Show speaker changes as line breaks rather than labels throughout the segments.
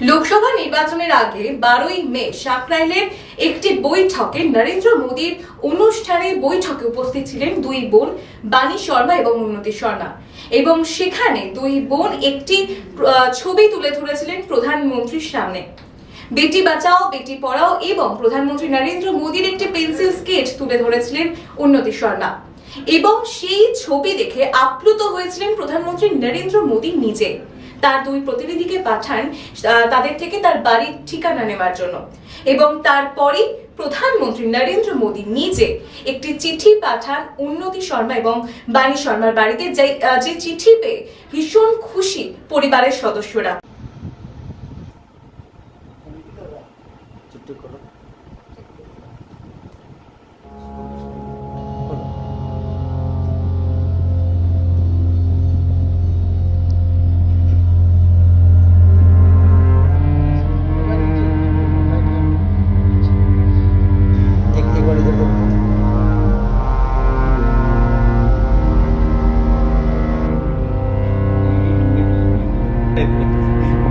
লোকসভা নির্বাচনের আগে বারোই মে সাকরাইলের একটি বৈঠকে নরেন্দ্র মোদীর অনুষ্ঠানে বৈঠকে উপস্থিত ছিলেন দুই বোন বাণী শর্মা এবং উন্নতি শর্মা। এবং সেখানে দুই বোন একটি ছবি তুলে ধরেছিলেন প্রধানমন্ত্রীর সামনে। বেটি বাঁচাও, বেটি পড়াও এবং প্রধানমন্ত্রী নরেন্দ্র মোদীর একটি পেন্সিল স্কেচ তুলে ধরেছিলেন উন্নতি শর্মা। এবং সেই ছবি দেখে আপ্লুত হয়েছিলেন প্রধানমন্ত্রী নরেন্দ্র মোদী নিজে। তার দুই প্রতিনিধিকে পাঠান তাদের থেকে তার বাড়ির ঠিকানা নেওয়ার জন্য। এবং তারপরই প্রধানমন্ত্রী নরেন্দ্র মোদী নিজে একটি চিঠি পাঠান উন্নতি শর্মা এবং বাণী শর্মার বাড়িতে, যে চিঠি পেয়ে ভীষণ খুশি পরিবারের সদস্যরা।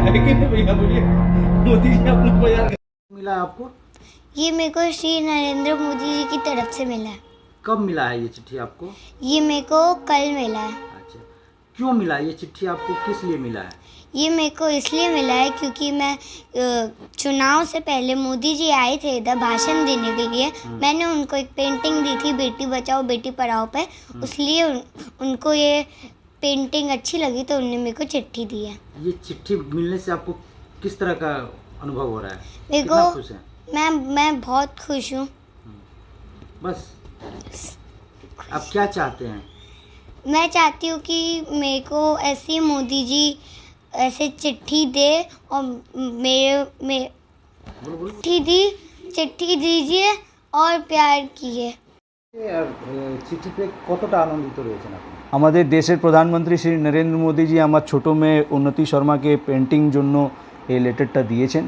भैया बोलिए। मोदी जी अपने को
मिला आपको?
ये मेरे को श्री नरेंद्र मोदी जी की तरफ़ से मिला है।
कब मिला है ये चिट्ठी आपको?
ये मेरे को कल मिला है।
अच्छा क्यों मिला? ये चिट्ठी आपको किस लिए मिला है?
ये मेरे को इसलिए मिला है क्योंकि मैं चुनाव से पहले मोदी जी आए थे इधर भाषण देने के लिए। मैंने उनको एक पेंटिंग दी थी बेटी बचाओ बेटी पढ़ाओ पे। इसलिए उन, उनको ये पेंटिंग अच्छी लगी तो उन्होंने मेरे को चिट्ठी दी है
ये चिट्ठी मिलने से आपको किस तरह का अनुभव हो रहा है
मेरे
कितना
को
खुश है
मैं मैं बहुत खुश हूँ
बस आप क्या चाहते हैं
मैं चाहती हूँ कि मेरे को ऐसे मोदी जी ऐसे चिट्ठी दे और मेरे में
बोलो बोलो
चिट्ठी दी चिट्ठी दीजिए और प्यार कीजिए
আর চিঠি পেয়ে কতটা আনন্দিত রয়েছেন আপনি
আমাদের দেশের প্রধানমন্ত্রী শ্রী নরেন্দ্র মোদীজি আমার ছোটো মেয়ে উন্নতি শর্মাকে পেন্টিং জন্য এই লেটারটা দিয়েছেন।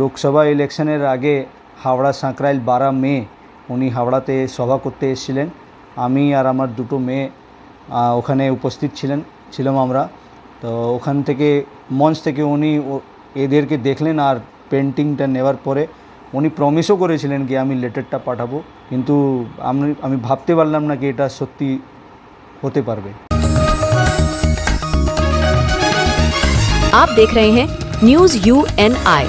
লোকসভা ইলেকশনের আগে হাওড়া সাঁকরাইল বারা মে উনি হাওড়াতে সভা করতে এসেছিলেন। আমি আর আমার দুটো মেয়ে ওখানে উপস্থিত ছিলেন, ছিলাম আমরা। তো ওখান থেকে, মঞ্চ থেকে উনি এদেরকে দেখলেন আর পেন্টিংটা নেওয়ার পরে উনি প্রমিসও করেছিলেন কি আমি লেটারটা পাঠাবো। কিন্তু আমি আমি ভাবতে পারলাম না কি এটা সত্যি হতে পারবে
आप देख रहे हैं न्यूज यू एन आई